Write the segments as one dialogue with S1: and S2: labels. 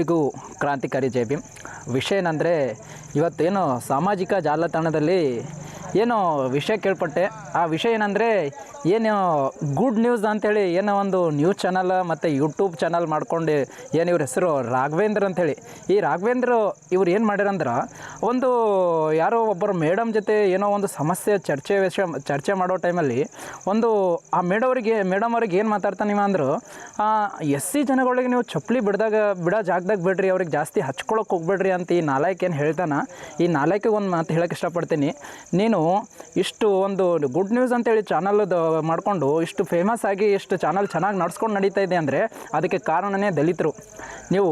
S1: ಎಲ್ಲರಿಗೂ ಕ್ರಾಂತಿಕಾರಿ J B ವಿಷಯ ಏನಂದರೆ, ಇವತ್ತೇನು ಸಾಮಾಜಿಕ ಜಾಲತಾಣದಲ್ಲಿ ಏನೋ ವಿಷಯ ಕೇಳ್ಪಟ್ಟೆ. ಆ ವಿಷಯ ಏನಂದರೆ, ಏನು ಗುಡ್ ನ್ಯೂಸ್ ಅಂಥೇಳಿ ಏನೋ ಒಂದು ನ್ಯೂಸ್ ಚಾನಲ್ ಮತ್ತು ಯೂಟ್ಯೂಬ್ ಚಾನಲ್ ಮಾಡ್ಕೊಂಡು, ಏನು ಇವ್ರ ಹೆಸರು ರಾಘವೇಂದ್ರ ಅಂಥೇಳಿ ಈ ರಾಘವೇಂದ್ರ ಇವ್ರು ಏನು ಮಾಡ್ಯಾರಂದ್ರೆ ಒಂದು ಯಾರೋ ಒಬ್ಬರು ಮೇಡಮ್ ಜೊತೆ ಏನೋ ಒಂದು ಸಮಸ್ಯೆ, ಚರ್ಚೆ ವಿಷಯ ಚರ್ಚೆ ಮಾಡೋ ಟೈಮಲ್ಲಿ ಒಂದು ಆ ಮೇಡವ್ರಿಗೆ ಮೇಡಮ್ ಅವ್ರಿಗೆ ಏನು ಮಾತಾಡ್ತಾನೆ ನೀವು ಅಂದರು ಎಸ್ ಸಿ ಜನಗಳಿಗೆ ನೀವು ಚಪ್ಪಲಿ ಬಿಡ್ದಾಗ, ಬಿಡೋ ಜಾಗದಾಗ ಬಿಡ್ರಿ, ಅವ್ರಿಗೆ ಜಾಸ್ತಿ ಹಚ್ಕೊಳಕ್ಕೆ ಹೋಗ್ಬೇಡ್ರಿ ಅಂತ ಈ ನಾಲ್ಕು ಏನು ಹೇಳ್ತಾನೆ, ಈ ನಾಲ್ಕಿಗೆ ಒಂದು ಮಾತು ಹೇಳೋಕ್ಕೆ ಇಷ್ಟಪಡ್ತೀನಿ. ನೀನು ಇಷ್ಟು ಒಂದು ಗುಡ್ ನ್ಯೂಸ್ ಅಂತೇಳಿ ಚಾನಲ್ದು ಮಾಡಿಕೊಂಡು ಇಷ್ಟು ಫೇಮಸ್ ಆಗಿ ಇಷ್ಟು ಚಾನಲ್ ಚೆನ್ನಾಗಿ ನಡ್ಸ್ಕೊಂಡು ನಡೀತಾ ಇದೆ ಅಂದರೆ ಅದಕ್ಕೆ ಕಾರಣನೇ ದಲಿತರು. ನೀವು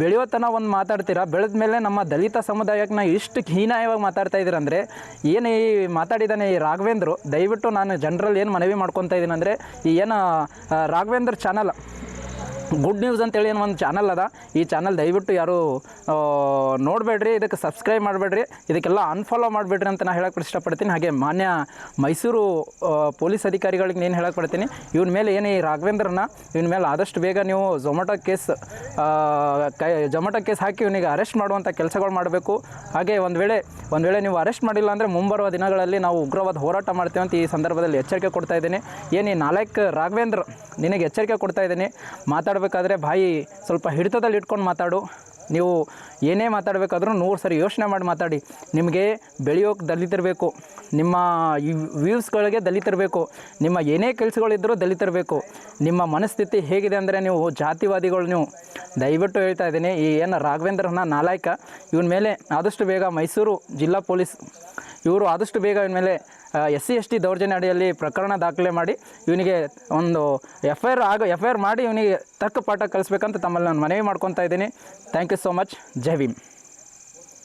S1: ಬೆಳೆಯೋ ತನಕ ಒಂದು ಮಾತಾಡ್ತೀರಾ? ಬೆಳೆದ ಮೇಲೆ ನಮ್ಮ ದಲಿತ ಸಮುದಾಯಕ್ಕೆ ಇಷ್ಟು ಹೀನಾಯವಾಗಿ ಮಾತಾಡ್ತಾ ಇದ್ದೀರಂದರೆ ಏನು ಈ ಮಾತಾಡಿದ್ದಾನೆ ಈ ರಾಘವೇಂದ್ರ? ದಯವಿಟ್ಟು ನಾನು ಜನರಲ್ಲಿ ಏನು ಮನವಿ ಮಾಡ್ಕೊತಾ ಇದ್ದೀನಿ ಅಂದರೆ, ಈ ಏನು ರಾಘವೇಂದ್ರ ಚಾನಲ್ ಗುಡ್ ನ್ಯೂಸ್ ಅಂತೇಳಿ ಏನು ಒಂದು ಚಾನಲ್ ಅದ. ಈ ಚಾನಲ್ ದಯವಿಟ್ಟು ಯಾರು ನೋಡಬೇಡ್ರಿ, ಇದಕ್ಕೆ ಸಬ್ಸ್ಕ್ರೈಬ್ ಮಾಡಬೇಡ್ರಿ. ಇದಕ್ಕೆಲ್ಲ ಅನ್ಫಾಲೋ ಮಾಡಿಬಿಡ್ರಿ ಅಂತ ನಾನು ಹೇಳಕ್ಕೆ ಇಷ್ಟಪಡ್ತೀನಿ. ಹಾಗೆ ಮಾನ್ಯ ಮೈಸೂರು ಪೊಲೀಸ್ ಅಧಿಕಾರಿಗಳಿಗೆ ಏನು ಹೇಳಕ್ಕೆ ಪಡ್ತೀನಿ ಇವನ ಮೇಲೆ ಏನು ಈ ರಾಘವೇಂದ್ರನ, ಇವನ ಮೇಲೆ ಆದಷ್ಟು ಬೇಗ ನೀವು ಝೊಮ್ಯಾಟೊ ಕೇಸ್ ಕೈ ಝೊಮ್ಯಾಟೊ ಕೇಸ್ ಹಾಕಿ ಇವನಿಗೆ ಅರೆಸ್ಟ್ ಮಾಡುವಂಥ ಕೆಲಸಗಳು ಮಾಡಬೇಕು. ಹಾಗೆ ಒಂದು ವೇಳೆ ಒಂದು ವೇಳೆ ನೀವು ಅರೆಸ್ಟ್ ಮಾಡಿಲ್ಲ ಅಂದರೆ ಮುಂಬರುವ ದಿನಗಳಲ್ಲಿ ನಾವು ಉಗ್ರವಾದ ಹೋರಾಟ ಮಾಡ್ತೀವಿ ಅಂತ ಈ ಸಂದರ್ಭದಲ್ಲಿ ಎಚ್ಚರಿಕೆ ಕೊಡ್ತಾ ಇದ್ದೀನಿ. ಏನು ಈ ನಾಲ್ಕು ರಾಘವೇಂದ್ರ ನಿನಗೆ ಎಚ್ಚರಿಕೆ ಕೊಡ್ತಾ ಇದ್ದೀನಿ. ಮಾತಾಡಬೇಕಾದ್ರೆ ಬಾಯಿ ಸ್ವಲ್ಪ ಹಿಡಿತದಲ್ಲಿ ಇಟ್ಕೊಂಡು ಮಾತಾಡು. ನೀವು ಏನೇ ಮಾತಾಡಬೇಕಾದ್ರೂ ನೂರು ಸರಿ ಯೋಚನೆ ಮಾಡಿ ಮಾತಾಡಿ. ನಿಮಗೆ ಬೆಳೆಯೋಕೆ ದಲಿತಿರಬೇಕು ನಿಮ್ಮ ವ್ಯೂಸ್ಗಳಿಗೆ ದಲಿತಿರಬೇಕು ನಿಮ್ಮ ಏನೇ ಕೆಲಸಗಳಿದ್ದರೂ ದಲಿತಿರಬೇಕು ನಿಮ್ಮ ಮನಸ್ಥಿತಿ ಹೇಗಿದೆ ಅಂದರೆ ನೀವು ಜಾತಿವಾದಿಗಳು ನೀವು. ದಯವಿಟ್ಟು ಹೇಳ್ತಾ ಇದ್ದೀನಿ, ಈ ಏನು ರಾಘವೇಂದ್ರನ ನಾಲಾಯಕ, ಇವನ ಮೇಲೆ ಆದಷ್ಟು ಬೇಗ ಮೈಸೂರು ಜಿಲ್ಲಾ ಪೊಲೀಸ್, ಇವರು ಆದಷ್ಟು ಬೇಗ ಇವನ ಮೇಲೆ ಎಸ್ ಸಿ ಎಸ್ ಟಿ ದೌರ್ಜನ್ಯ ಅಡಿಯಲ್ಲಿ ಪ್ರಕರಣ ದಾಖಲೆ ಮಾಡಿ ಇವನಿಗೆ ಒಂದು ಎಫ್ ಐ ಆರ್ ಆಗ ಎಫ್ ಐ ಆರ್ ಮಾಡಿ ಇವನಿಗೆ ತಕ್ಕ ಪಾಠ ಕಲಿಸ್ಬೇಕಂತ ತಮ್ಮಲ್ಲಿ ನಾನು ಮನವಿ ಮಾಡ್ಕೊತಾ ಇದ್ದೀನಿ. Thank you so much Jai Bhim